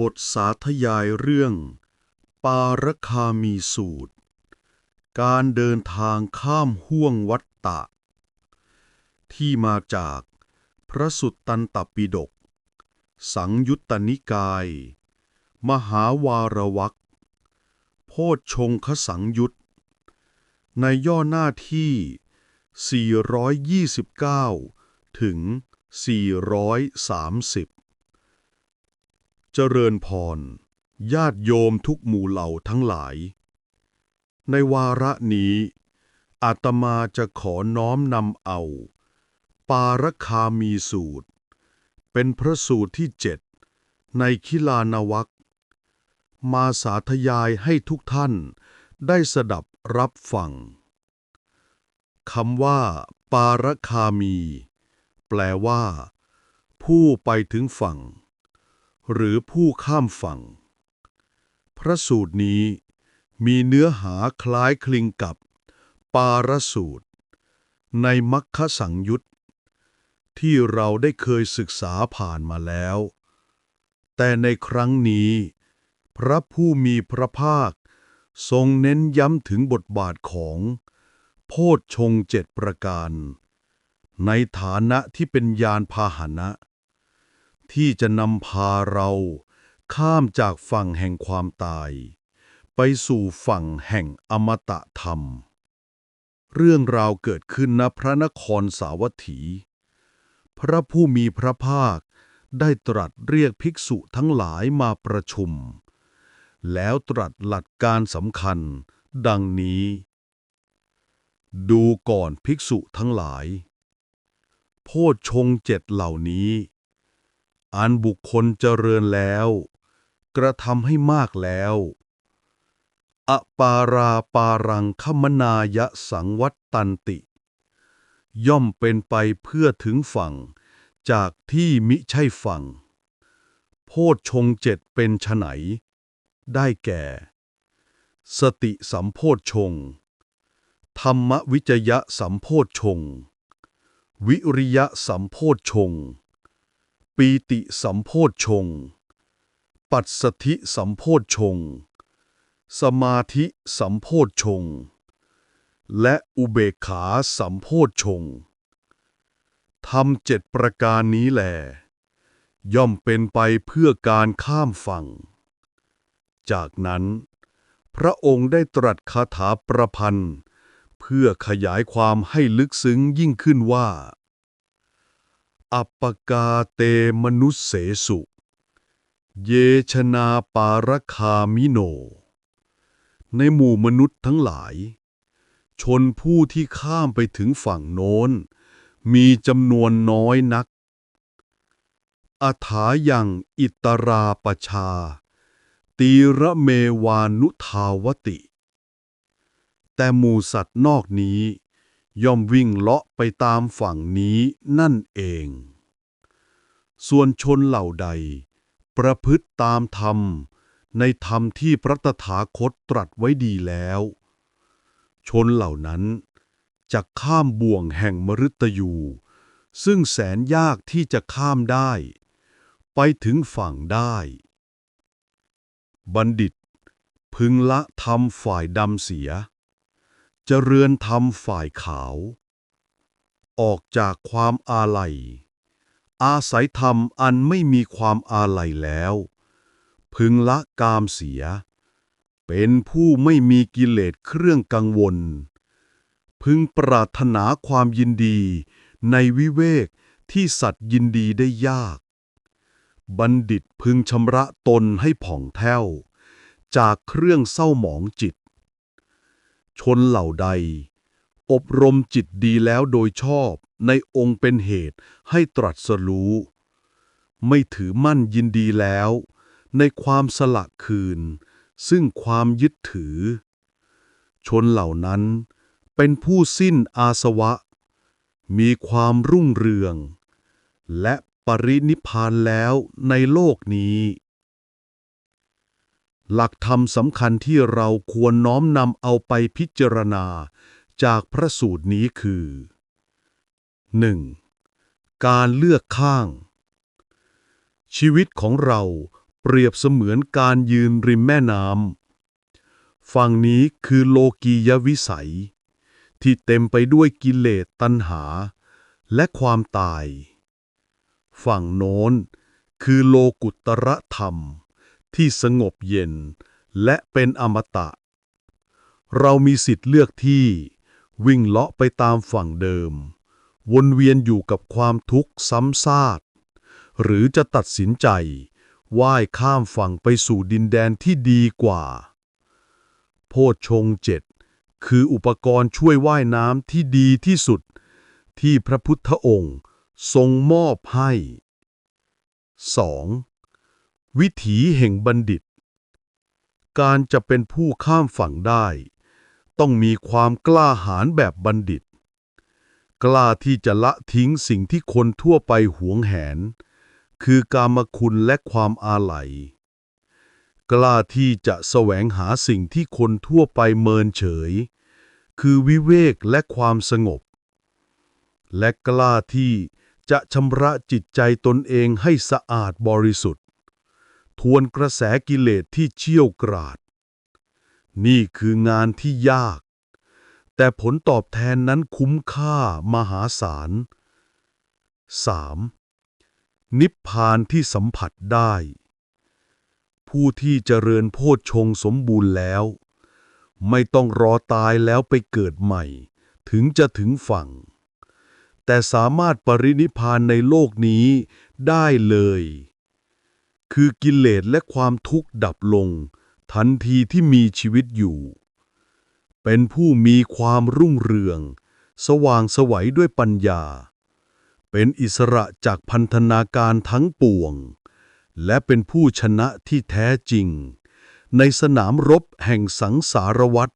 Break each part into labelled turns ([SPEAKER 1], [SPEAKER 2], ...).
[SPEAKER 1] บทสาธยายเรื่อง ปารคามีสูตร การเดินทางข้ามห้วงวัฏฏะที่มาจากพระสุตตันตปิฎกสังยุตตนิกาย มหาวารวักโพชฌงคสังยุต ในย่อหน้าที่ 429 ถึง 430 เจริญพร ญาติโยมทุกหมู่เหล่าทั้งหลาย ในวาระนี้ อาตมาจะขอน้อมนำเอา ปารคามีสูตร เป็นพระสูตรที่เจ็ดในคิลานวักมาสาธยายให้ทุกท่านได้สดับรับฟังคำว่า ปารคามี แปลว่า ผู้ไปถึงฝั่ง หรือผู้ข้ามฝั่ง พระสูตรนี้มีเนื้อหาคล้ายคลึงกับ ปารสูตร ในมัคคสังยุตที่เราได้เคยศึกษาผ่านมาแล้ว แต่ในครั้งนี้ พระผู้มีพระภาค ทรงเน้นย้ำถึงบทบาทของ โพชฌงเจ็ดประการ ในฐานะที่เป็นยานพาหนะ ที่จะนำพาเราข้ามจากฝั่งแห่งความตาย ไปสู่ฝั่งแห่งอมตะธรรม เรื่องราวเกิดขึ้นณพระนครสาวัตถี พระผู้มีพระภาคได้ตรัสเรียกภิกษุทั้งหลายมาประชุม แล้วตรัสหลักการสำคัญ ดังนี้ ดูก่อนภิกษุทั้งหลาย โพชฌงเจ็ดเหล่านี้ อันบุคคลเจริญแล้ว กระทำให้มากแล้วอปาราปารังคมนายะสังวัตตันติ ย่อมเป็นไปเพื่อถึงฝั่ง จากที่มิใช่ฝั่ง โพชฌงเจ็ดเป็นฉไฉนได้แก่ สติสัมโพชฌงธรรมวิจยะสัมโพชฌงวิริยะสัมโพชฌง ปีติสัมโพธชง ปัสสธิสัมโพธชง สมาธิสัมโพธชง และอุเบกขาสัมโพธชงทำเจ็ดประการนี้แหลย่อมเป็นไปเพื่อการข้ามฝั่ง จากนั้น พระองค์ได้ตรัสคาถาประพันธ์ เพื่อขยายความให้ลึกซึ้งยิ่งขึ้นว่า อัปกาเตมนุสเสสุ เยชนาปารคามิโน ในหมู่มนุษย์ทั้งหลาย ชนผู้ที่ข้ามไปถึงฝั่งโน้น มีจำนวนน้อยนักอาถายังอิตราปชา ตีระเมวานุทาวติ แต่หมู่สัตว์นอกนี้ ย่อมวิ่งเลาะไปตามฝั่งนี้นั่นเอง ส่วนชนเหล่าใด ประพฤติตามธรรม ในธรรมที่พระตถาคตตรัสไว้ดีแล้ว ชนเหล่านั้นจะข้ามบ่วงแห่งมฤตยู ซึ่งแสนยากที่จะข้ามได้ ไปถึงฝั่งได้ บัณฑิตพึงละธรรมฝ่ายดำเสีย จเจริญธรรมฝ่ายขาว ออกจากความอาลัย อาศัยธรรมอันไม่มีความอาลัยแล้ว พึงละกามเสีย เป็นผู้ไม่มีกิเลสเครื่องกังวล พึงปรารถนาความยินดีในวิเวกที่สัตว์ยินดีได้ยาก บัณฑิตพึงชำระตนให้ผ่องแผ้ว จากเครื่องเศร้าหมองจิต ชนเหล่าใด อบรมจิตดีแล้วโดยชอบในองค์เป็นเหตุให้ตรัสรู้ ไม่ถือมั่นยินดีแล้ว ในความสละคืน ซึ่งความยึดถือ ชนเหล่านั้นเป็นผู้สิ้นอาสวะ มีความรุ่งเรือง และปรินิพพานแล้วในโลกนี้ หลักธรรมสำคัญที่เราควรน้อมนำเอาไปพิจารณา จากพระสูตรนี้คือ 1. การเลือกข้าง ชีวิตของเราเปรียบเสมือนการยืนริมแม่น้ำฝั่งนี้คือโลกียวิสัย ที่เต็มไปด้วยกิเลสตัณหา และความตาย ฝั่งโน้นคือโลกุตรธรรม ที่สงบเย็น และเป็นอมตะ เรามีสิทธิ์เลือกที่วิ่งเลาะไปตามฝั่งเดิม วนเวียนอยู่กับความทุกข์ซ้ำซากหรือจะตัดสินใจว่ายข้ามฝั่งไปสู่ดินแดนที่ดีกว่า โพชฌงเจ็ดคืออุปกรณ์ช่วยว่ายน้ำที่ดีที่สุด ที่พระพุทธองค์ทรงมอบให้ 2. วิถีแห่งบัณฑิต การจะเป็นผู้ข้ามฝั่งได้ ต้องมีความกล้าหาญแบบบัณฑิต กล้าที่จะละทิ้งสิ่งที่คนทั่วไปหวงแหน คือกามคุณและความอาลัย กล้าที่จะแสวงหาสิ่งที่คนทั่วไปเมินเฉย คือวิเวกและความสงบ และกล้าที่จะชำระจิตใจตนเองให้สะอาดบริสุทธิ์ ทวนกระแสกิเลสที่เชี่ยวกราด นี่คืองานที่ยาก แต่ผลตอบแทนนั้นคุ้มค่ามหาศาล 3. นิพพานที่สัมผัสได้ ผู้ที่เจริญโพชฌงสมบูรณ์แล้ว ไม่ต้องรอตายแล้วไปเกิดใหม่ ถึงจะถึงฝั่ง แต่สามารถปรินิพพานในโลกนี้ได้เลย คือกิเลสและความทุกข์ดับลง ทันทีที่มีชีวิตอยู่ เป็นผู้มีความรุ่งเรือง สว่างไสวัยด้วยปัญญา เป็นอิสระจากพันธนาการทั้งปวง และเป็นผู้ชนะที่แท้จริง ในสนามรบแห่งสังสารวัฏ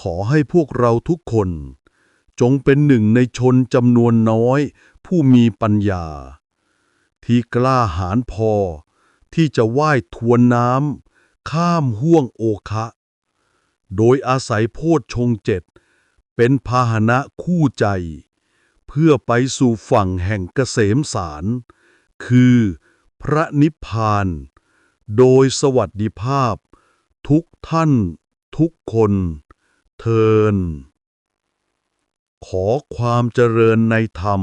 [SPEAKER 1] ขอให้พวกเราทุกคน จงเป็นหนึ่งในชนจำนวนน้อย ผู้มีปัญญา ที่กล้าหาญพอ ที่จะว่ายทวนน้ำข้ามห่วงโอคะ โดยอาศัยโพชฌงเจ็ด เป็นพาหนะคู่ใจ เพื่อไปสู่ฝั่งแห่งเกษมสาร คือพระนิพพาน โดยสวัสดิภาพ ทุกท่าน ทุกคนเทินขอความเจริญในธรรม